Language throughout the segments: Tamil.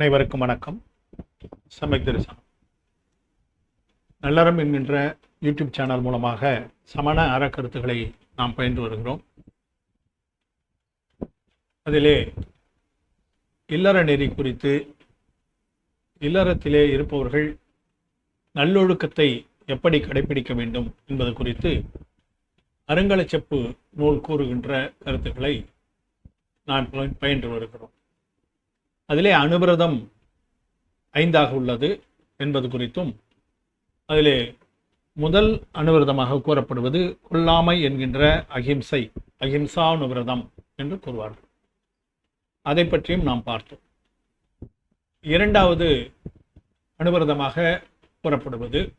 அனைவருக்கும் வணக்கம். சமயக் தரிசனம் நல்லறம் என்கின்ற யூடியூப் சேனல் மூலமாக சமண அறக்கருத்துக்களை நாம் பயின்று வருகிறோம். அதிலே இல்லற நெறி குறித்து இல்லறத்திலே இருப்பவர்கள் நல்லொழுக்கத்தை எப்படி கடைபிடிக்க வேண்டும் என்பது குறித்து அருங்கலச்செப்பு நூல் கூறுகின்ற கருத்துக்களை நாம் பயின்று வருகிறோம். அதிலே அனுபிரதம் ஐந்தாக உள்ளது என்பது குறித்தும் அதிலே முதல் அனுவிரதமாக கூறப்படுவது கொல்லாமை என்கின்ற அகிம்சை அகிம்சா அனுவிரதம் என்று கூறுவார்கள். அதை பற்றியும் நாம் பார்த்தோம். இரண்டாவது அனுவிரதமாக கூறப்படுவது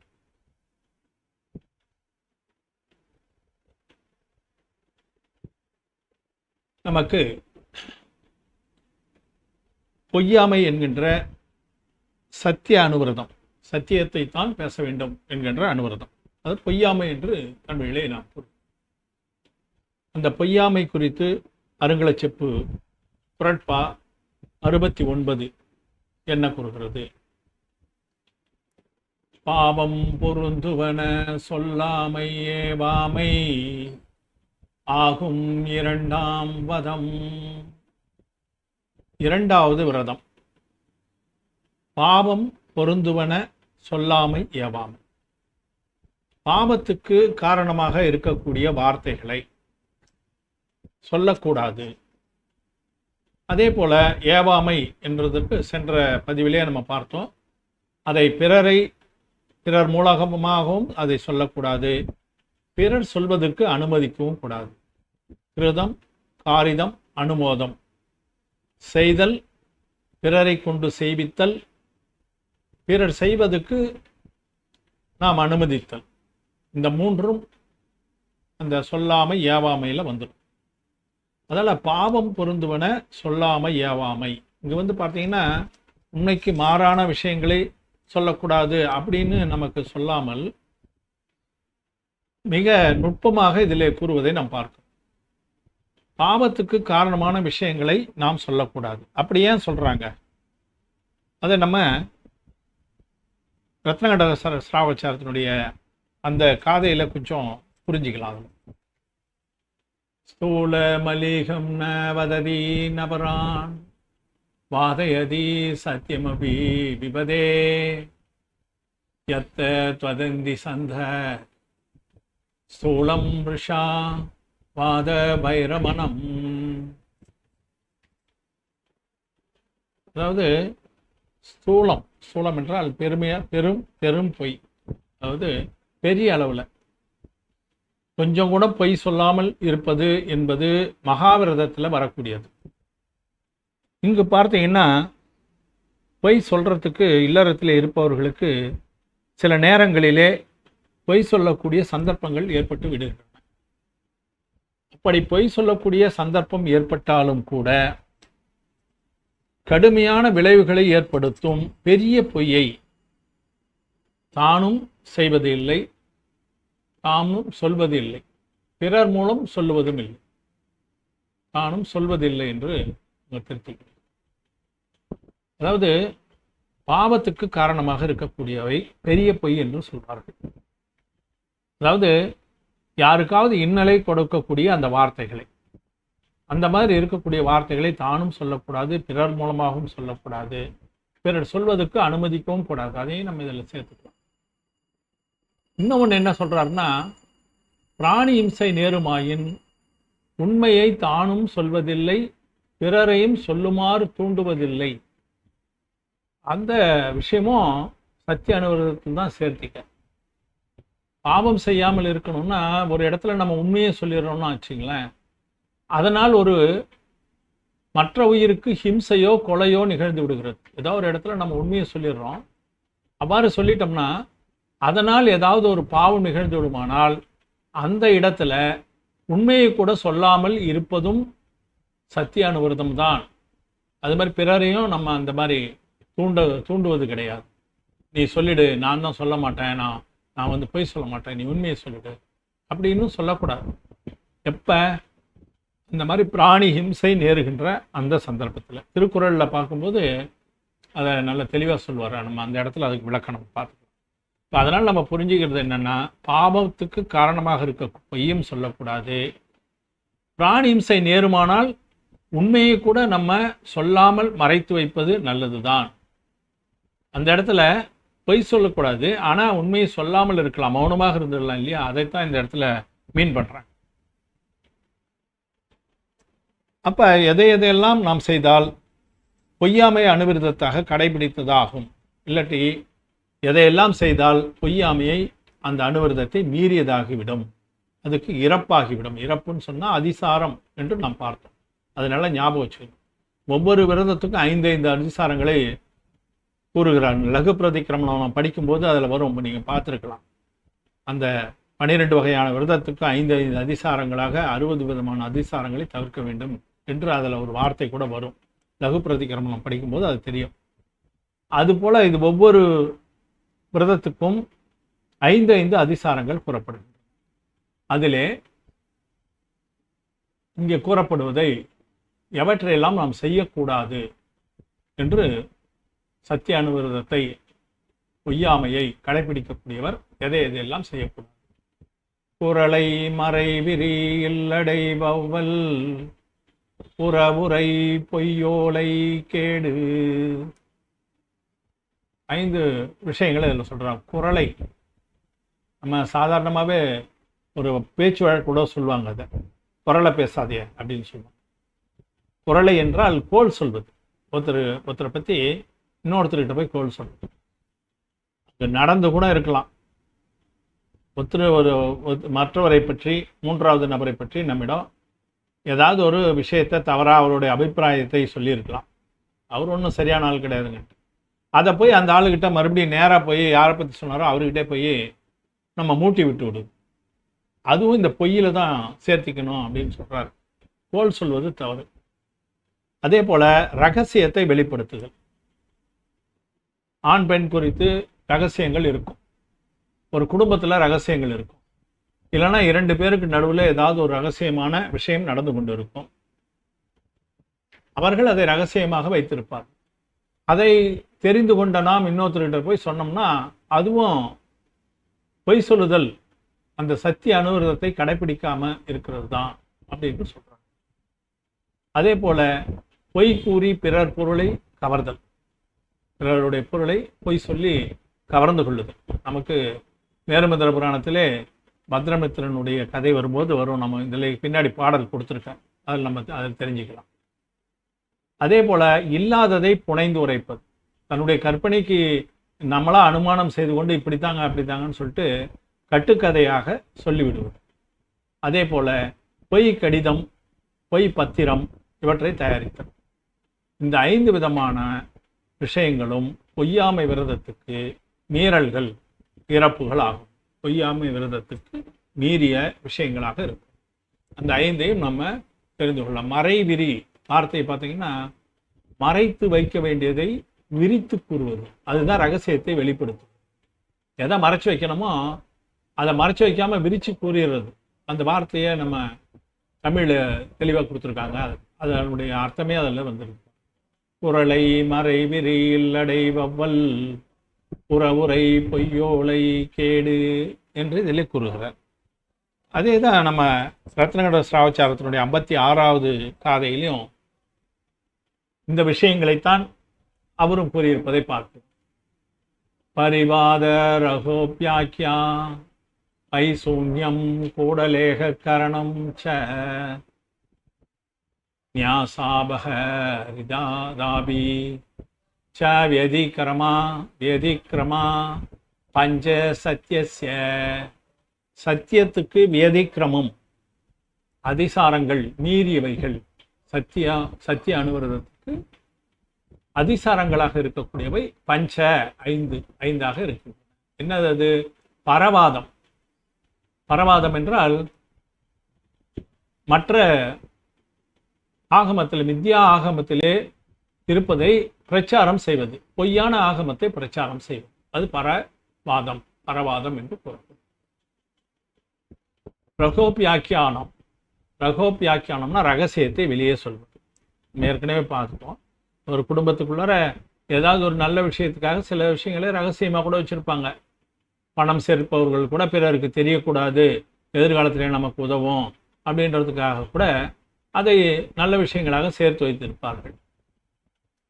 நமக்கு பொய்யாமை என்கின்ற சத்திய அனுவிரதம். சத்தியத்தை தான் பேச வேண்டும் என்கின்ற அனுவிரதம். அது பொய்யாமை என்று தமிழிலே நாம் கூறுவோம். அந்த பொய்யாமை குறித்து அருங்கலச்செப்பு புரட்பா அறுபத்தி ஒன்பது என்ன கூறுகிறது? பாவம் பொருந்துவன சொல்லாமை ஏவாமை ஆகும் இரண்டாம் வதம். இரண்டாவது விரதம். பாவம் பொருந்துவன சொல்லாமை ஏவாமை. பாவத்துக்கு காரணமாக இருக்கக்கூடிய வார்த்தைகளை சொல்லக்கூடாது. அதே போல ஏவாமை என்றதுக்கு சென்ற பதிவிலே நம்ம பார்த்தோம். அதை பிறரை பிறர் மூலகமாகவும் அதை சொல்லக்கூடாது. பிறர் சொல்வதற்கு அனுமதிக்கவும் கூடாது. கிருதம் காரிதம் அனுமோதம். செய்தல் பிறரை கொண்டு செய்வித்தல் பிறர் செய்வதற்கு நாம் அனுமதித்தல். இந்த மூன்றும் அந்த சொல்லாமை ஏவாமையில் வந்துடும். அதனால் பாவம் பொருந்துவன சொல்லாமை ஏவாமை. இங்கே வந்து பார்த்தீங்கன்னா உண்மைக்கு மாறான விஷயங்களை சொல்லக்கூடாது அப்படின்னு நமக்கு சொல்லாமல் மிக நுட்பமாக இதில் கூறுவதை நாம் பார்க்கிறோம். பாவத்துக்கு காரணமான விஷயங்களை நாம் சொல்லக்கூடாது. அப்படி ஏன் சொல்கிறாங்க அதை நம்ம ரத்னகட சிராவச்சாரத்தினுடைய அந்த காதையில் கொஞ்சம் புரிஞ்சுக்கலாம் ஸ்தூல மலிகம் நவததி வததி நபரான் வாதயதி சத்தியமபி விபதே யத்த துவதந்தி சந்த ஸ்தூலம் ரிஷா பாத பைரமணம் அதாவது ஸ்தூலம் ஸ்தூலம் என்றால் பெருமையா பெரும் பெரும் பொய். அதாவது பெரிய அளவில். கொஞ்சம் கூட பொய் சொல்லாமல் இருப்பது என்பது மகாவிரதத்தில் வரக்கூடியது. இங்கு பார்த்தீங்கன்னா பொய் சொல்கிறதுக்கு இல்லறத்தில் இருப்பவர்களுக்கு சில நேரங்களிலே பொய் சொல்லக்கூடிய சந்தர்ப்பங்கள் ஏற்பட்டு விடுகின்றன அப்படி பொய் சொல்லக்கூடிய சந்தர்ப்பம் ஏற்பட்டாலும் கூட கடுமையான விளைவுகளை ஏற்படுத்தும் பெரிய பொய்யை தானும் செய்வது செய்வதில்லை தாமும் சொல்வதில்லை. பிறர் மூலம் சொல்லுவதும் இல்லை. தானும் சொல்வதில்லை என்று திருத்திக்கிறேன். அதாவது பாவத்துக்கு காரணமாக இருக்கக்கூடியவை பெரிய பொய் என்று சொல்வார்கள். அதாவது யாருக்காவது இன்னலை கொடுக்கக்கூடிய அந்த வார்த்தைகளை. அந்த மாதிரி இருக்கக்கூடிய வார்த்தைகளை தானும் சொல்லக்கூடாது பிறர் மூலமாகவும் சொல்லக்கூடாது. பிறர் சொல்வதற்கு அனுமதிக்கவும் கூடாது. அதையும் நம்ம இதில் சேர்த்துக்கலாம். இன்னொன்று என்ன சொல்கிறாருன்னா பிராணி இம்சை நேருமாயின் உண்மையை தானும் சொல்வதில்லை பிறரையும் சொல்லுமாறு தூண்டுவதில்லை. அந்த விஷயமும் சத்திய அனுபவத்தில் தான் சேர்த்திக்க. பாவம் செய்யாமல் இருக்கணும்னா ஒரு இடத்துல நம்ம உண்மையை சொல்லிடுறோம்னா வச்சுங்களேன். அதனால் ஒரு மற்ற உயிருக்கு ஹிம்சையோ கொலையோ நிகழ்ந்து விடுகிறது. ஏதோ ஒரு இடத்துல நம்ம உண்மையை சொல்லிடுறோம். அவ்வாறு சொல்லிட்டோம்னா அதனால் ஏதாவது ஒரு பாவம் நிகழ்ந்து விடுமானால் அந்த இடத்துல உண்மையை கூட சொல்லாமல் இருப்பதும் சத்திய அனுவிரதம் தான். அது மாதிரி பிறரையும் நம்ம அந்த மாதிரி தூண்ட தூண்டுவது கிடையாது. நீ சொல்லிடு நான் தான் சொல்ல மாட்டேன் நான் நான் வந்து பொய் சொல்ல மாட்டேன் நீ உண்மையை சொல்லிடு. அப்படின்னு சொல்லக்கூடாது. எப்போ? இந்த மாதிரி பிராணி ஹிம்சை நேருகின்ற அந்த சந்தர்ப்பத்தில். திருக்குறளில் பார்க்கும்போது அதை நல்ல தெளிவாக சொல்லுவார். நம்ம அந்த இடத்துல அதுக்கு விளக்கணம் பார்த்துக்கலாம். இப்போ அதனால் நம்ம புரிஞ்சுக்கிறது என்னென்னா பாவத்துக்கு காரணமாக இருக்க பொய்யும் சொல்லக்கூடாது. பிராணி ஹிம்சை நேருமானால் உண்மையை கூட நம்ம சொல்லாமல் மறைத்து வைப்பது நல்லது தான் அந்த இடத்துல பொய் சொல்லக்கூடாது. ஆனால் உண்மையை சொல்லாமல் இருக்கலாம். மௌனமாக இருந்துடலாம் இல்லையா? அதைத்தான் இந்த இடத்துல மீன் பண்ணுறேன் அப்போ எதை எதையெல்லாம் நாம் செய்தால் பொய்யாமை அணுவிரதத்தாக கடைபிடித்ததாகும்? இல்லாட்டி எதையெல்லாம் செய்தால் பொய்யாமையை அந்த அணுவிரதத்தை மீறியதாகிவிடும்? அதுக்கு இறப்பாகிவிடும். இறப்புன்னு சொன்னால் அதிசாரம் என்று நாம் பார்த்தோம். அதனால ஞாபகம் வச்சுக்கணும். ஒவ்வொரு விரதத்துக்கும் ஐந்து ஐந்து அதிசாரங்களை கூறுகிறான். லகு பிரதிக்கிரமணம் நாம் படிக்கும்போது அதில் வரும். நீங்கள் பார்த்துருக்கலாம். அந்த பனிரெண்டு வகையான விரதத்துக்கு ஐந்து ஐந்து அதிசாரங்களாக அறுபது விதமான அதிசாரங்களை தவிர்க்க வேண்டும் என்று அதில் ஒரு வார்த்தை கூட வரும். லகு பிரதிக்கிரமணம் படிக்கும்போது அது தெரியும். அதுபோல் இது ஒவ்வொரு விரதத்துக்கும் ஐந்து ஐந்து அதிசாரங்கள் கூறப்படுகின்றன. அதிலே இங்கே கூறப்படுவதை எவற்றையெல்லாம் நாம் செய்யக்கூடாது என்று சத்திய அனுவிரதத்தை பொய்யாமையை கடைபிடிக்கக்கூடியவர் எதை எதையெல்லாம் செய்யக்கூடும் குரலை மறை விரி இல்லடை வவ்வல் புறவுரை பொய்யோலை கேடு. ஐந்து விஷயங்களை இதில் சொல்கிறான் குரலை நம்ம சாதாரணமாகவே ஒரு பேச்சு வழக்கு கூட சொல்லுவாங்க அதை. குரலை பேசாதே அப்படின்னு சொல்லுவாங்க. குரலை என்றால் கோல் சொல்வது. ஒருத்தர் ஒருத்தரை பற்றி இன்னொருத்தர்கிட்ட போய் கோல் சொல்லணும் அது நடந்து கூட இருக்கலாம். ஒருத்தர் ஒரு மற்றவரை பற்றி மூன்றாவது நபரை பற்றி நம்மிடம் ஏதாவது ஒரு விஷயத்தை தவறாக அவருடைய அபிப்பிராயத்தை சொல்லியிருக்கலாம். அவர் ஒன்றும் சரியான ஆள் கிடையாதுங்க. அதை போய் அந்த ஆளுகிட்ட மறுபடியும் நேராக போய் யாரை பற்றி சொன்னாரோ அவர்கிட்ட போய் நம்ம மூட்டி விட்டு விடுது அதுவும் இந்த பொய்யில் தான் சேர்த்திக்கணும் அப்படின்னு சொல்கிறார் கோல் சொல்வது தவறு. அதே போல் ரகசியத்தை வெளிப்படுத்துதல். ஆண் பெண் குறித்து ரகசியங்கள் இருக்கும். ஒரு குடும்பத்துல ரகசியங்கள் இருக்கும். இல்லைன்னா இரண்டு பேருக்கு நடுவில் ஏதாவது ஒரு ரகசியமான விஷயம் நடந்து கொண்டு இருக்கும் அவர்கள் அதை ரகசியமாக வைத்திருப்பார். அதை தெரிந்து கொண்ட நாம் இன்னொருத்தர்கிட்ட போய் சொன்னோம்னா அதுவும் பொய் சொல்லுதல் அந்த சத்திய அனுவிரதத்தை கடைபிடிக்காமல் இருக்கிறது தான் அப்படின்னு சொல்றாங்க. அதே போல பொய் கூறி பிறர் பொருளை கவர்தல். பிறருடைய பொருளை பொய் சொல்லி கவர்ந்து கொள்ளுது நமக்கு நேருமந்திர புராணத்திலே பத்ரமித்திரனுடைய கதை வரும்போது வரும். நம்ம இதில் பின்னாடி பாடல் கொடுத்துருக்கேன். அதில் நம்ம அதில் தெரிஞ்சுக்கலாம். அதே போல இல்லாததை புனைந்து உரைப்பது. தன்னுடைய கற்பனைக்கு நம்மளாக அனுமானம் செய்து கொண்டு இப்படித்தாங்க அப்படித்தாங்கன்னு சொல்லிட்டு கட்டுக்கதையாக சொல்லிவிடுவது. அதே போல் பொய் கடிதம் பொய் பத்திரம் இவற்றை தயாரித்தல். இந்த ஐந்து விதமான விஷயங்களும் பொய்யாமை விரதத்துக்கு மீறல்கள் இறப்புகள் ஆகும் பொய்யாமை விரதத்துக்கு மீறிய விஷயங்களாக இருக்கும். அந்த ஐந்தையும் நம்ம தெரிந்து கொள்ளலாம். மறைவிரி வார்த்தை பார்த்தீங்கன்னா மறைத்து வைக்க வேண்டியதை விரித்து கூறுவது. அதுதான் ரகசியத்தை வெளிப்படுத்தும் எதை மறைச்சு வைக்கணுமோ அதை மறைச்சு வைக்காமல் விரித்து கூறிடுறது. அந்த வார்த்தையை நம்ம தமிழில் தெளிவாக கொடுத்துருக்காங்க. அது அதனுடைய அர்த்தமே அதில் வந்துருக்கு. குரலை மறைவிரியில் விரி இல்லடை புறவுரை பொய்யோலை கேடு என்று இதில் கூறுகிறார். அதே தான் நம்ம ரத்னகட சிராவச்சாரத்தினுடைய ஐம்பத்தி ஆறாவது காதையிலையும் இந்த விஷயங்களைத்தான் அவரும் கூறியிருப்பதை பார்ப்போம். பரிவாத ரகோபியாக்கியா ஐசூன்யம் கூடலேக கரணம் ச न्यासाबह हृदादापि च व्यधिक्रमा व्यधिक्रमा பஞ்ச சத்தியஸ்ய சத்தியத்துக்கு வியதிக்கிரமம் அதிசாரங்கள் மீறியவைகள் சத்தியா சத்திய அனுவரதத்துக்கு அதிசாரங்களாக இருக்கக்கூடியவை பஞ்ச ஐந்து ஐந்தாக இருக்கு என்னது அது பரவாதம் பரவாதம் என்றால் மற்ற ஆகமத்தில் மித்யா ஆகமத்திலே இருப்பதை பிரச்சாரம் செய்வது. பொய்யான ஆகமத்தை பிரச்சாரம் செய்வது. அது பரவாதம் பரவாதம் என்று கூறப்படும் ரகோபியாக்கியானம் ரகோபியாக்கியானம்னா ரகசியத்தை வெளியே சொல்வது. நம்ம ஏற்கனவே பார்த்துட்டோம். ஒரு குடும்பத்துக்குள்ளார ஏதாவது ஒரு நல்ல விஷயத்துக்காக சில விஷயங்களை ரகசியமாக கூட வச்சுருப்பாங்க. பணம் சேர்ப்பவர்கள் கூட பிறருக்கு தெரியக்கூடாது. எதிர்காலத்திலே நமக்கு உதவும் அப்படின்றதுக்காக கூட அதை நல்ல விஷயங்களாக சேர்த்து வைத்திருப்பார்கள்.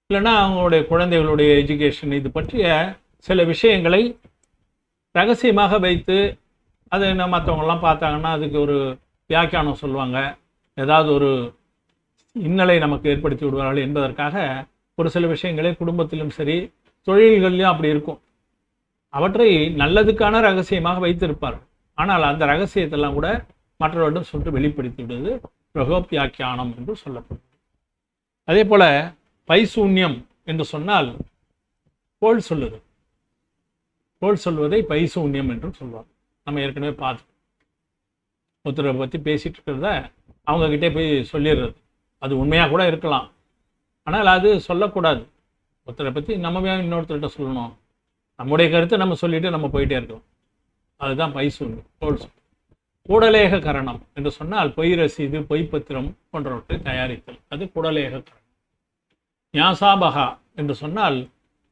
இல்லைன்னா அவங்களுடைய குழந்தைகளுடைய எஜுகேஷன் இது பற்றிய சில விஷயங்களை ரகசியமாக வைத்து அதை என்ன மற்றவங்கெல்லாம் பார்த்தாங்கன்னா அதுக்கு ஒரு வியாக்கியானம் சொல்லுவாங்க. ஏதாவது ஒரு இன்னலை நமக்கு ஏற்படுத்தி விடுவார்கள் என்பதற்காக ஒரு சில விஷயங்களை குடும்பத்திலும் சரி தொழில்கள்லையும் அப்படி இருக்கும். அவற்றை நல்லதுக்கான ரகசியமாக வைத்திருப்பார்கள். ஆனால் அந்த ரகசியத்தெல்லாம் கூட மற்றவரிடம் சொல்லிட்டு வெளிப்படுத்தி விடுவது பிரகோபியாக்கியானம் என்று சொல்லப்படும். அதே போல பைசூன்யம் என்று சொன்னால் போல் சொல்லுது. போல் சொல்வதை பைசூன்யம் என்று சொல்வார். நம்ம ஏற்கனவே பார்த்தோம் ஒருத்தரை பற்றி பேசிகிட்டு இருக்கிறத அவங்கக்கிட்டே போய் சொல்லிடுறது. அது உண்மையாக கூட இருக்கலாம். ஆனால் அது சொல்லக்கூடாது. ஒருத்தரை பற்றி நம்ம ஏன் இன்னொருத்தர்கிட்ட சொல்லணும். நம்முடைய கருத்தை நம்ம சொல்லிவிட்டு நம்ம போயிட்டே இருக்கோம் அதுதான் பைசூன்யம் போல் சொல். கூடலேக கரணம் என்று சொன்னால் பொய் ரசீது பொய் பத்திரம் போன்றவற்றை தயாரித்தல். அது கூடலேக கரணம். ஞாசாபகா என்று சொன்னால்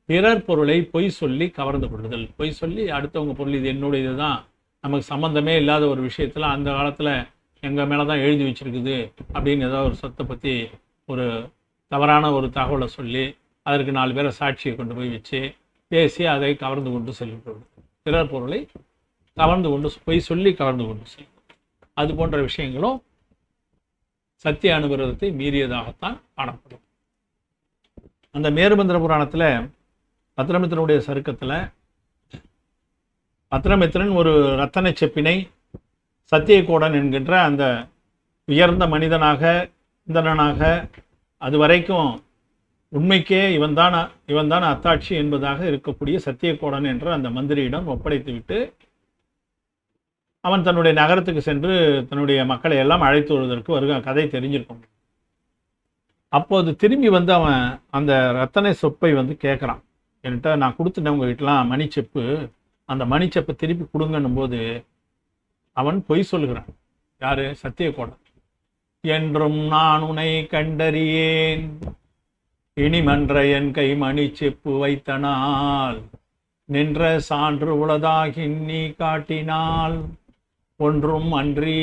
பிறர் பொருளை பொய் சொல்லி கவர்ந்து கொள்ளுதல். பொய் சொல்லி அடுத்தவங்க பொருள் இது என்னுடையது தான் நமக்கு சம்மந்தமே இல்லாத ஒரு விஷயத்தில் அந்த காலத்தில் எங்கள் மேலே தான் எழுதி வச்சிருக்குது அப்படின்னு ஏதோ ஒரு சொத்தை பற்றி ஒரு தவறான ஒரு தகவலை சொல்லி அதற்கு நாலு பேரை சாட்சியை கொண்டு போய் வச்சு பேசி அதை கவர்ந்து கொண்டு செல்கிறது பிறர் பொருளை கவர்ந்து கொண்டு பொய் சொல்லி கவர்ந்து கொண்டு செல்லும் அது போன்ற விஷயங்களும் சத்திய அனுகிரகத்தை மீறியதாகத்தான் காணப்படும். அந்த மேருமந்திர புராணத்தில் பத்திரமித்திரனுடைய சருக்கத்தில் பத்திரமித்திரன் ஒரு ரத்தன செப்பினை சத்தியகோடன் என்கின்ற அந்த உயர்ந்த மனிதனாக இந்தனாக அது வரைக்கும் உண்மைக்கே இவன்தான் இவன்தான் அத்தாட்சி என்பதாக இருக்கக்கூடிய சத்தியகோடன் என்ற அந்த மந்திரியிடம் ஒப்படைத்துவிட்டு அவன் தன்னுடைய நகரத்துக்கு சென்று தன்னுடைய மக்களை எல்லாம் அழைத்து வருவதற்கு வருக கதை தெரிஞ்சிருக்கும். அப்போது திரும்பி வந்து அவன் அந்த ரத்தனை சொப்பை வந்து கேட்குறான். என்கிட்ட நான் கொடுத்துட்டேன் உங்கள் வீட்டெலாம் மணிச்செப்பு. அந்த மணிச்செப்பை திருப்பி கொடுங்கன்னும் போது அவன் பொய் சொல்லுகிறான். யாரு? சத்தியகோடன் என்றும் நான் உன்னை கண்டறியேன். இனிமன்ற என் கை மணிச்செப்பு வைத்தனால் நின்ற சான்று உளதாகி நீ காட்டினால் ஒன்றும் அன்றி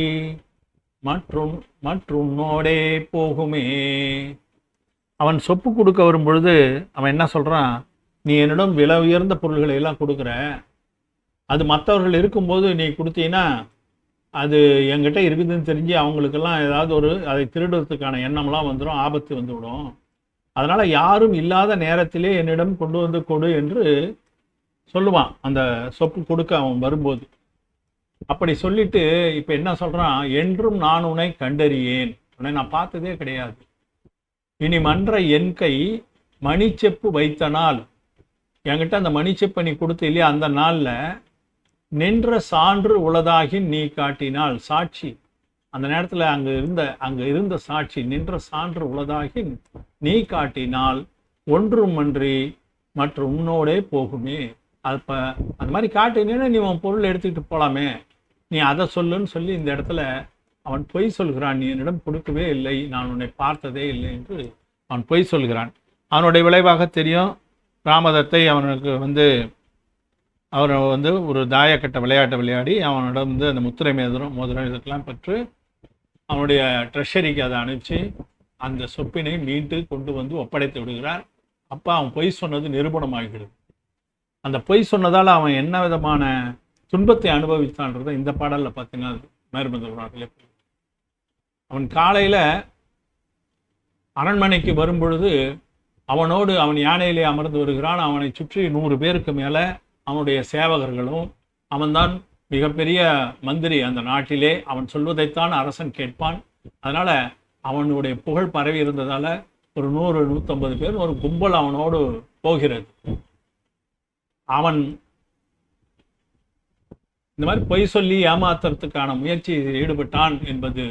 மற்றும் மற்றும் நோடே போகுமே. அவன் சொப்பு கொடுக்க வரும்பொழுது அவன் என்ன சொல்கிறான் நீ என்னிடம் விலை உயர்ந்த பொருள்களை எல்லாம் கொடுக்குற. அது மற்றவர்கள் இருக்கும்போது நீ கொடுத்தீங்கன்னா அது என்கிட்ட இருக்குதுன்னு தெரிஞ்சு அவங்களுக்கெல்லாம் ஏதாவது ஒரு அதை திருடுறதுக்கான எண்ணம்லாம் வந்துடும் ஆபத்து வந்துவிடும். அதனால் யாரும் இல்லாத நேரத்திலே என்னிடம் கொண்டு வந்து கொடு என்று சொல்லுவான். அந்த சொப்பு கொடுக்க அவன் வரும்போது. அப்படி சொல்லிட்டு இப்போ என்ன சொல்கிறான் என்றும் நான் உன்னை கண்டறியேன். உன்னை நான் பார்த்ததே கிடையாது. இனி மன்ற என் கை மணிச்செப்பு வைத்த நாள் என்கிட்ட அந்த மணிச்செப்பை நீ கொடுத்த இல்லையா? அந்த நாளில் நின்ற சான்று உளதாகி நீ காட்டினால் சாட்சி. அந்த நேரத்தில் அங்கே இருந்த அங்கே இருந்த சாட்சி நின்ற சான்று உளதாகி நீ காட்டினால் ஒன்றுமன்றி மற்ற உன்னோடே போகுமே. அப்போ அந்த மாதிரி காட்டினேன்னா நீ உன் பொருள் எடுத்துக்கிட்டு போகலாமே நீ அதை சொல்லுன்னு சொல்லி இந்த இடத்துல அவன் பொய் சொல்கிறான் நீ என்னிடம் கொடுக்கவே இல்லை நான் உன்னை பார்த்ததே இல்லை என்று அவன் பொய் சொல்கிறான். அவனுடைய விளைவாக தெரியும் ராமதத்தை அவனுக்கு வந்து அவரை வந்து ஒரு தாயக்கட்ட விளையாட்டை விளையாடி அவனிடம் வந்து அந்த முத்திரை மேதரம் மோதிரம் இதெல்லாம் பெற்று அவனுடைய ட்ரெஷரிக்கு அதை அனுப்பிச்சு அந்த சொப்பினை மீண்டு கொண்டு வந்து ஒப்படைத்து விடுகிறார். அப்போ அவன் பொய் சொன்னது நிரூபணமாகிறது அந்த பொய் சொன்னதால் அவன் என்ன விதமான துன்பத்தை அனுபவித்தான்றத இந்த பாடலில் பார்த்தீங்கன்னா மேற்மந்த புராணத்திலே அவன் காலையில் அரண்மனைக்கு வரும்பொழுது அவனோடு அவன் யானையிலே அமர்ந்து வருகிறான். அவனை சுற்றி நூறு பேருக்கு மேலே அவனுடைய சேவகர்களும் அவன்தான் மிகப்பெரிய மந்திரி அந்த நாட்டிலே. அவன் சொல்வதைத்தான் அரசன் கேட்பான். அதனால் அவனுடைய புகழ் பரவி இருந்ததால் ஒரு நூறு நூற்றம்பது பேர் ஒரு கும்பல் அவனோடு போகிறது. அவன் இந்த மாதிரி பொய் சொல்லி ஏமாத்துறதுக்கான முயற்சியில் ஈடுபட்டான் என்பது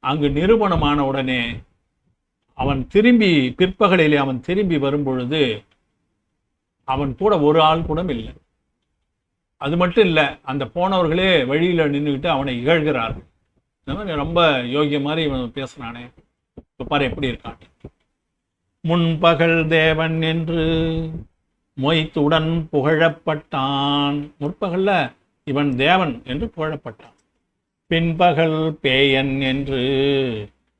அங்கு நிரூபணமான உடனே அவன் திரும்பி பிற்பகலிலே அவன் திரும்பி வரும்பொழுது அவன் கூட ஒரு ஆள் கூட இல்லை. அது மட்டும் இல்லை அந்த போனவர்களே வழியில் நின்றுக்கிட்டு அவனை இகழ்கிறார்கள். இந்த மாதிரி ரொம்ப யோகிய மாதிரி இவன் பேசுகிறானே இப்போ பாரு எப்படி இருக்கான். முன்பகல் தேவன் என்று மொய்த்துடன் புகழப்பட்டான். முற்பகல்ல இவன் தேவன் என்று புகழப்பட்டான். பின்பகல் பேயன் என்று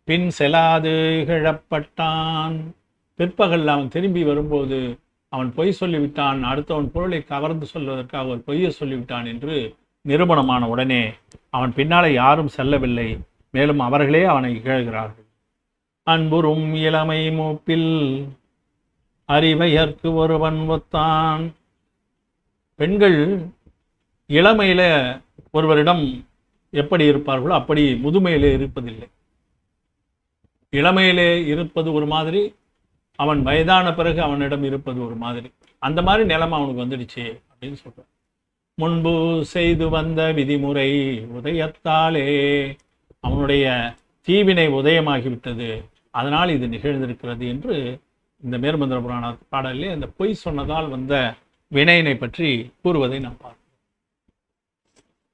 பின் செலாது இகழப்பட்டான் பிற்பகல் அவன் திரும்பி வரும்போது அவன் பொய் சொல்லிவிட்டான். அடுத்தவன் பொருளை கவர்ந்து சொல்வதற்காக ஒரு பொய்யை சொல்லிவிட்டான் என்று நிரூபணமான உடனே அவன் பின்னாலே யாரும் செல்லவில்லை. மேலும் அவர்களே அவனை இகழ்கிறார்கள் அன்புறும் இளமை மூப்பில் அறிவையற்கு ஒருவன் ஒத்தான். பெண்கள் இளமையில ஒருவரிடம் எப்படி இருப்பார்களோ அப்படி முதுமையிலே இருப்பதில்லை. இளமையிலே இருப்பது ஒரு மாதிரி அவன் வயதான பிறகு அவனிடம் இருப்பது ஒரு மாதிரி. அந்த மாதிரி நிலைமை அவனுக்கு வந்துடுச்சு அப்படின்னு சொல்றான் முன்பு செய்து வந்த விதிமுறை உதயத்தாலே அவனுடைய தீவினை உதயமாகிவிட்டது. அதனால் இது நிகழ்ந்திருக்கிறது என்று இந்த மேர்மந்திர புராண பாடலிலே அந்த பொய் சொன்னதால் வந்த வினையினை பற்றி கூறுவதை நாம் பார்ப்போம்.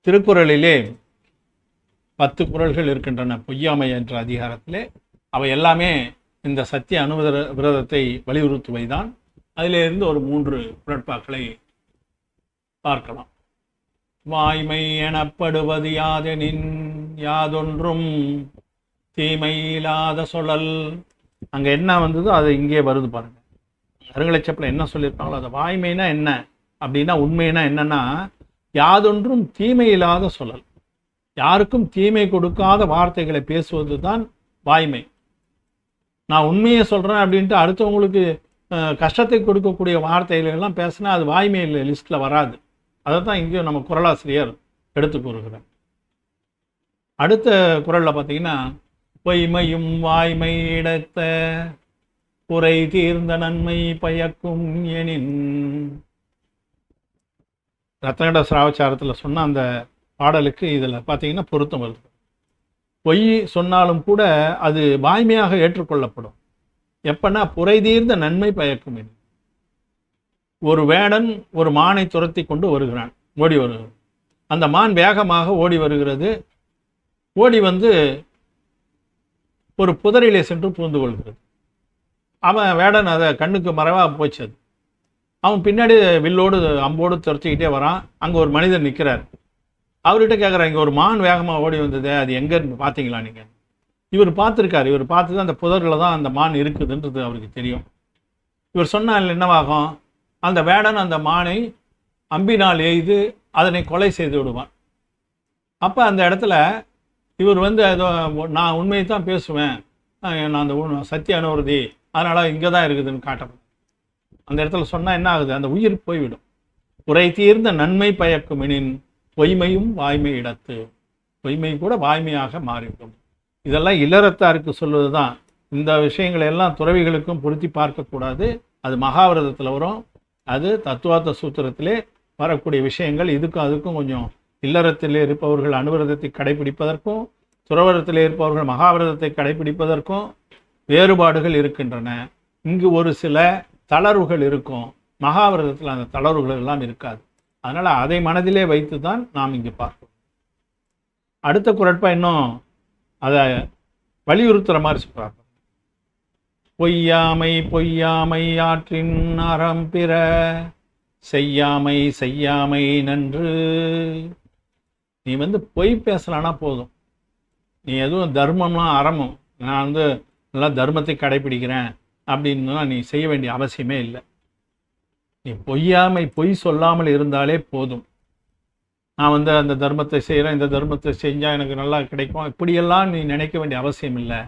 திருக்குறளிலே பத்து குறள்கள் இருக்கின்றன. பொய்யாமை என்ற அதிகாரத்திலே. அவை எல்லாமே இந்த சத்திய அனுமத விரதத்தை வலியுறுத்துவைதான். அதிலிருந்து ஒரு மூன்று குரட்பாக்களை பார்க்கலாம். வாய்மை எனப்படுவது யாதெனின் யாதொன்றும் தீமை இல்லாத சொல்லல். அங்கே என்ன வந்ததோ அது இங்கே வருது பாருங்கள் அருங்கலைச்சப்பில் என்ன சொல்லியிருப்பாங்களோ அது வாய்மைனா என்ன? அப்படின்னா உண்மைனா என்னன்னா யாதொன்றும் தீமை இல்லாத சொல்லல். யாருக்கும் தீமை கொடுக்காத வார்த்தைகளை பேசுவது தான் வாய்மை. நான் உண்மையை சொல்கிறேன் அப்படின்ட்டு அடுத்தவங்களுக்கு கஷ்டத்தை கொடுக்கக்கூடிய வார்த்தைகளெல்லாம் பேசினா அது வாய்மை லிஸ்ட்டில் வராது. அதை தான் இங்கேயும் நம்ம குரலாசிரியர் எடுத்து கூறுகிறார். அடுத்த குரலில் பார்த்தீங்கன்னா பொய்மையும் வாய்மை இடத்த குறை தீர்ந்த நன்மை பயக்கும் எனின் ரத்தகட சிராவச்சாரத்தில் சொன்ன அந்த பாடலுக்கு இதில் பார்த்தீங்கன்னா பொருத்தம் வருது. பொய் சொன்னாலும் கூட அது வாய்மையாக ஏற்றுக்கொள்ளப்படும். எப்பன்னா புரைதீர்ந்த நன்மை பயக்கும் எனின் ஒரு வேடன் ஒரு மானை துரத்தி கொண்டு வருகிறான் ஓடி வருகிறான் அந்த மான் வேகமாக ஓடி வருகிறது. ஓடி வந்து ஒரு புதரிலே சென்று பூந்து கொள்கிறது. அவன் வேடன் அதை கண்ணுக்கு மறைவாக போச்சு அது. அவன் பின்னாடி வில்லோடு அம்போடு துரைச்சிக்கிட்டே வரான். அங்கே ஒரு மனிதர் நிற்கிறார் அவர்கிட்ட கேட்குறான் இங்கே ஒரு மான் வேகமாக ஓடி வந்ததே அது எங்கேருந்து பார்த்தீங்களா நீங்கள் இவர் பார்த்துருக்காரு இவர் பார்த்து தான் அந்த புதர்களில் தான் அந்த மான் இருக்குதுன்றது அவருக்கு தெரியும். இவர் சொன்னால் என்னவாகும்? அந்த வேடன் அந்த மானை அம்பினால் எய்து அதனை கொலை செய்து விடுவான். அப்போ அந்த இடத்துல இவர் வந்து ஏதோ நான் உண்மையை தான் பேசுவேன். நான் அந்த சத்திய அனுவருதி அதனால் இங்கே தான் இருக்குதுன்னு காட்டப்படும். அந்த இடத்துல சொன்னால் என்ன ஆகுது? அந்த உயிர் போய்விடும். குறை தீர்ந்த நன்மை பயக்கும் எனின் பொய்மையும் வாய்மை இடத்து. பொய்மை கூட வாய்மையாக மாறிவிடும். இதெல்லாம் இல்லறத்தாருக்கு சொல்வது தான் இந்த விஷயங்களை எல்லாம் துறவிகளுக்கும் பொருத்தி பார்க்கக்கூடாது. அது மகாவிரதத்தில் வரும். அது தத்துவார்த்த சூத்திரத்திலே வரக்கூடிய விஷயங்கள். இதுக்கும் அதுக்கும் கொஞ்சம் இல்லறத்தில் இருப்பவர்கள் அனுவிரதத்தை கடைபிடிப்பதற்கும் துறவரத்தில் இருப்பவர்கள் மகாவிரதத்தை கடைபிடிப்பதற்கும் வேறுபாடுகள் இருக்கின்றன. இங்கு ஒரு சில தளர்வுகள் இருக்கும். மகாபாரதத்தில் அந்த தளர்வுகள் எல்லாம் இருக்காது. அதனால் அதை மனதிலே வைத்து தான் நாம் இங்கு பார்ப்போம். அடுத்த குரட்பா இன்னும் அதை வலியுறுத்துகிற மாதிரி சொல்கிறார் பொய்யாமை பொய்யாமை ஆற்றின் அறம் பிற செய்யாமை செய்யாமை நன்று. நீ வந்து பொய் பேசலான்னா போதும். நீ எதுவும் தர்மம்லாம் அறமும். நான் வந்து நல்லா தர்மத்தை கடைபிடிக்கிறேன். அப்படின்னுலாம் நீ செய்ய வேண்டிய அவசியமே இல்லை. நீ பொய்யாமை பொய் சொல்லாமல் இருந்தாலே போதும். நான் வந்து அந்த தர்மத்தை செய்கிறேன் இந்த தர்மத்தை செஞ்சால் எனக்கு நல்லா கிடைக்கும். இப்படியெல்லாம் நீ நினைக்க வேண்டிய அவசியம் இல்லை.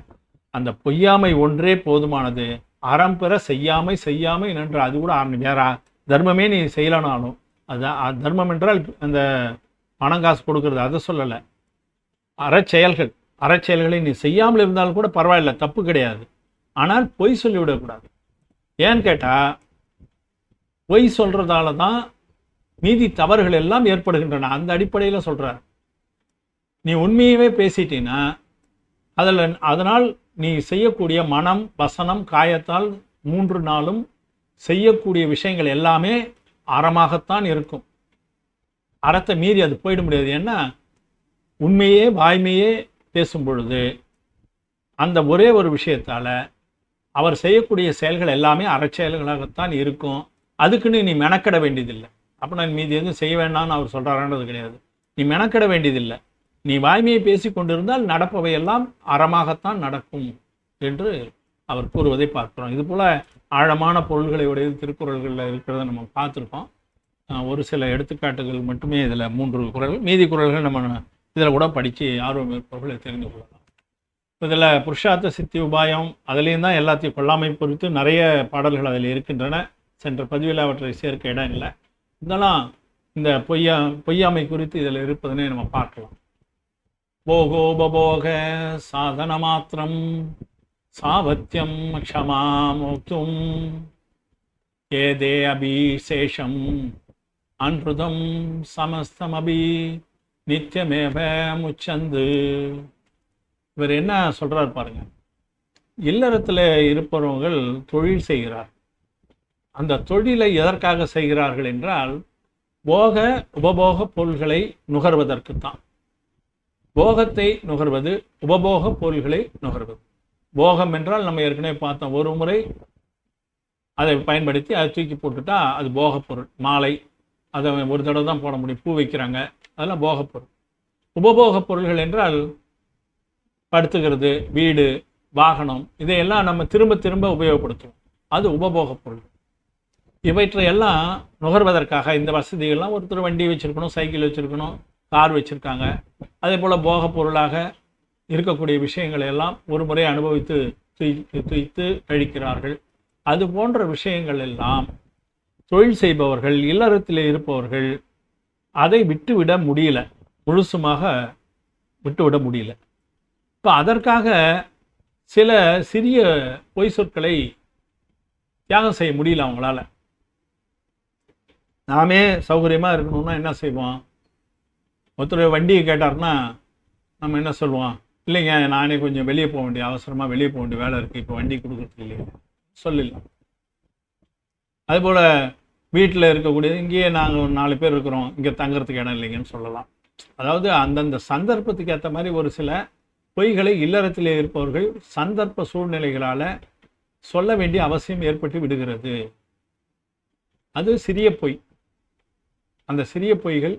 அந்த பொய்யாமை ஒன்றே போதுமானது. அறம் பெற செய்யாமை செய்யாமை நன்று அது கூட ஆரம்பி வேற தர்மமே நீ செய்யலனாலும் அது தர்மம் என்றால் அந்த பணம் காசு கொடுக்கறது அதை சொல்லலை. அறச்செயல்கள் அறச்செயல்களை நீ செய்யாமல் இருந்தாலும் கூட பரவாயில்ல தப்பு கிடையாது. ஆனால் பொய் சொல்லிவிடக்கூடாது. ஏன்னு கேட்டால் பொய் சொல்கிறதால தான் மீதி தவறுகள் எல்லாம் ஏற்படுகின்றன. அந்த அடிப்படையில் சொல்கிறார் நீ உண்மையவே பேசிட்டீன்னா அதில் அதனால் நீ செய்யக்கூடிய மனம் வசனம் காயத்தால் மூன்று நாளும் செய்யக்கூடிய விஷயங்கள் எல்லாமே அறமாகத்தான் இருக்கும். அறத்தை மீறி அது போயிட முடியாது. ஏன்னா உண்மையே வாய்மையே பேசும் பொழுது அந்த ஒரே ஒரு விஷயத்தால் அவர் செய்யக்கூடிய செயல்கள் எல்லாமே அறச்செயல்களாகத்தான் இருக்கும். அதுக்குன்னு நீ மெனக்கட வேண்டியதில்லை. அப்போ நான் மீதி எதுவும் செய்ய வேண்டாம்னு அவர் சொல்கிறாரான்றது கிடையாது. நீ மெனக்கட வேண்டியதில்லை. நீ வாய்மையை பேசி கொண்டிருந்தால் நடப்பவையெல்லாம் அறமாகத்தான் நடக்கும் என்று அவர் கூறுவதை பார்க்கிறோம். இது போல் ஆழமான பொருள்களை உடைய திருக்குறள்களில் இருக்கிறத நம்ம பார்த்துருக்கோம். ஒரு சில எடுத்துக்காட்டுகள் மட்டுமே இதில் மூன்று குறள்கள். மீதி குரல்கள் நம்ம இதில் கூட படித்து ஆர்வம் இருப்பவர்களை தெரிந்து கொள்ளலாம். இதில் புருஷார்த்த சித்தி உபாயம் அதுலேயும் தான் எல்லாத்தையும் கொள்ளாமை பொறுத்து நிறைய பாடல்கள் அதில் இருக்கின்றன. சென்ற பதிவில் அவற்றை சேர்க்க இடம் இல்லை. இதெல்லாம் இந்த பொய்யா பொய்யாமை குறித்து இதில் இருப்பதனை நம்ம பார்க்கலாம். போகோபபோக சாதன மாத்திரம் சாவத்தியம் க்ஷமா மோக்தும் ஏதே அபிசேஷம் அன்றுதம் சமஸ்தமபி நித்தியமேவ முச்சந்து. இவர் என்ன சொல்கிறார் பாருங்க. இல்லறத்தில் இருப்பவர்கள் தொழில் செய்கிறார். அந்த தொழிலை எதற்காக செய்கிறார்கள் என்றால் போக உபபோக பொருள்களை நுகர்வதற்கு தான். போகத்தை நுகர்வது உபபோக பொருள்களை நுகர்வது. போகம் என்றால் நம்ம ஏற்கனவே பார்த்தோம் ஒரு முறை அதை பயன்படுத்தி அதை தூக்கி போட்டுட்டா அது போகப் பொருள். மாலை அதை ஒரு தடவை தான் போட முடியும். பூ வைக்கிறாங்க அதெல்லாம் போகப் பொருள். உபபோகப் பொருள்கள் என்றால் படுத்துக்கிறது வீடு வாகனம் இதையெல்லாம் நம்ம திரும்ப திரும்ப உபயோகப்படுத்துவோம். அது உபபோகப் பொருள். இவற்றையெல்லாம் நுகர்வதற்காக இந்த வசதிகள்லாம் ஒருத்தர் வண்டி வச்சுருக்கணும் சைக்கிள் வச்சுருக்கணும் கார் வச்சுருக்காங்க. அதே போல் போகப் பொருளாக இருக்கக்கூடிய விஷயங்களை எல்லாம் ஒரு முறை அனுபவித்து துய்த்து துய்த்து கழிக்கிறார்கள். அது போன்ற விஷயங்கள் எல்லாம் தொழில் செய்பவர்கள் இல்லறத்தில் இருப்பவர்கள் அதை விட்டுவிட முடியல. முழுசுமாக விட்டுவிட முடியல. இப்போ அதற்காக சில சிறிய பொய் சொற்களை தியாகம் செய்ய முடியல அவங்களால. நாமே சௌகரியமாக இருக்கணும்னா என்ன செய்வோம்? ஒருத்தர் வண்டியை கேட்டார்னா நம்ம என்ன சொல்லுவோம் இல்லைங்க நானே கொஞ்சம் வெளியே போக வேண்டிய அவசரமாக வெளியே போக வேண்டிய வேலை இருக்குது இப்போ வண்டி கொடுக்குறதுக்கு இல்லைங்க சொல்லிடலாம். அதுபோல் வீட்டில் இருக்கக்கூடிய இங்கேயே நாங்கள் ஒரு நாலு பேர் இருக்கிறோம் இங்கே தங்குறதுக்கு இடம் இல்லைங்கன்னு சொல்லலாம். அதாவது அந்தந்த சந்தர்ப்பத்துக்கு ஏற்ற மாதிரி ஒரு சில பொய்களை இல்லறத்திலே இருப்பவர்கள் சந்தர்ப்ப சூழ்நிலைகளால் சொல்ல வேண்டிய அவசியம் ஏற்பட்டு விடுகிறது. அது சிறிய பொய். அந்த சிறிய பொய்கள்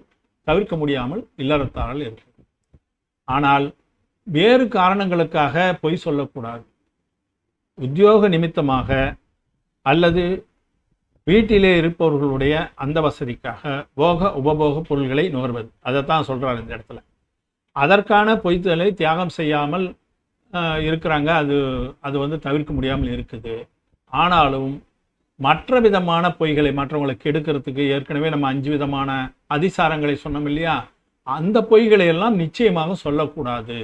தவிர்க்க முடியாமல் இல்லறத்தாரால் இருக்கு ஆனால் வேறு காரணங்களுக்காக பொய் சொல்லக்கூடாது. உத்தியோக நிமித்தமாக அல்லது வீட்டிலே இருப்பவர்களுடைய அந்த வசதிக்காக போக உபபோக பொருள்களை நுகர்வது. அதைத்தான் சொல்கிறார் இந்த இடத்துல. அதற்கான பொய்த்தலை தியாகம் செய்யாமல் இருக்கிறாங்க. அது அது வந்து தவிர்க்க முடியாமல் இருக்குது. ஆனாலும் மற்ற விதமான பொய்களை மற்றவங்களை கெடுக்கிறதுக்கு ஏற்கனவே நம்ம அஞ்சு விதமான அதிசாரங்களை சொன்னோம் இல்லையா? அந்த பொய்களை எல்லாம் நிச்சயமாக சொல்லக்கூடாது.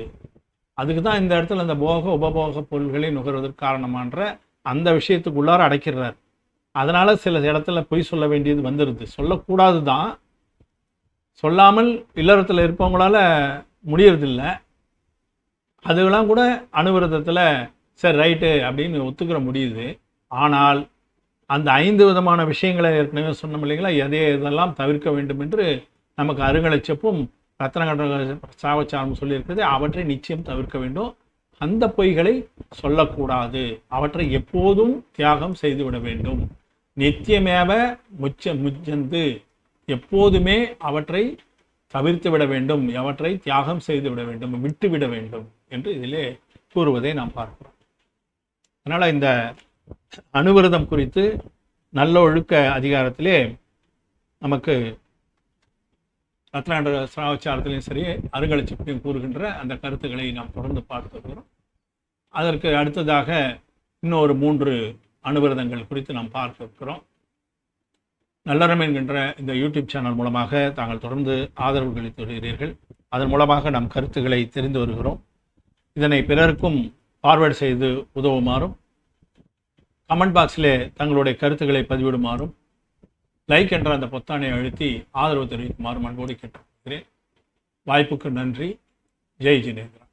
அதுக்கு தான் இந்த இடத்துல அந்த போக உபபோக பொருள்களை நுகர்வதற்கு காரணமான்ற அந்த விஷயத்துக்குள்ளார அடைக்கிறார். அதனால சில இடத்துல பொய் சொல்ல வேண்டியது வந்துடுது சொல்லக்கூடாது தான். சொல்லாமல் இல்லறத்தில் இருப்பவங்களால முடியறதில்ல. அதுகளாம் கூட அணுவிரதத்தில் சரி ரைட்டு அப்படின்னு ஒத்துக்கிற முடியுது. ஆனால் அந்த ஐந்து விதமான விஷயங்களை ஏற்கனவே சொன்னோம் இல்லைங்களா? எதை இதெல்லாம் தவிர்க்க வேண்டும் என்று நமக்கு அருங்கலைச்சப்பும் ரத்னகட சாவச்சாரம் சொல்லியிருக்கிறது. அவற்றை நிச்சயம் தவிர்க்க வேண்டும். அந்த பொய்களை சொல்லக்கூடாது. அவற்றை எப்போதும் தியாகம் செய்துவிட வேண்டும். நித்தியமேவ முச்ச முச்சந்து எப்போதுமே அவற்றை தவிர்த்து விட வேண்டும் எவற்றை தியாகம் செய்து விட வேண்டும் விட்டு விட வேண்டும் என்று இதிலே கூறுவதை நாம் பார்க்கிறோம். அதனால் இந்த அணுவிரதம் குறித்து நல்ல ஒழுக்க அதிகாரத்திலே நமக்கு ரத்னாண்ட சிராவச்சாரத்திலையும் சரி அருங்கலட்சத்தையும் கூறுகின்ற அந்த கருத்துக்களை நாம் தொடர்ந்து பார்த்து வருகிறோம் அதற்கு அடுத்ததாக இன்னொரு மூன்று அனுவிரதங்கள் குறித்து நாம் பார்க்க இருக்கிறோம் நல்லறம் என்கின்ற இந்த யூடியூப் சேனல் மூலமாக தாங்கள் தொடர்ந்து ஆதரவு அளித்து வருகிறீர்கள் அதன் மூலமாக நம் கருத்துக்களை தெரிந்து வருகிறோம். இதனை பிறருக்கும் ஃபார்வேர்டு செய்து உதவுமாறும் கமெண்ட் பாக்ஸிலே தங்களுடைய கருத்துக்களை பதிவிடுமாறும் லைக் என்ற அந்த பொத்தானை அழுத்தி ஆதரவு தெரிவிக்குமாறும் அன்போடு கேட்டுக்கொள்கிறேன். வாய்ப்புக்கு நன்றி. ஜெய் ஜினேந்திரா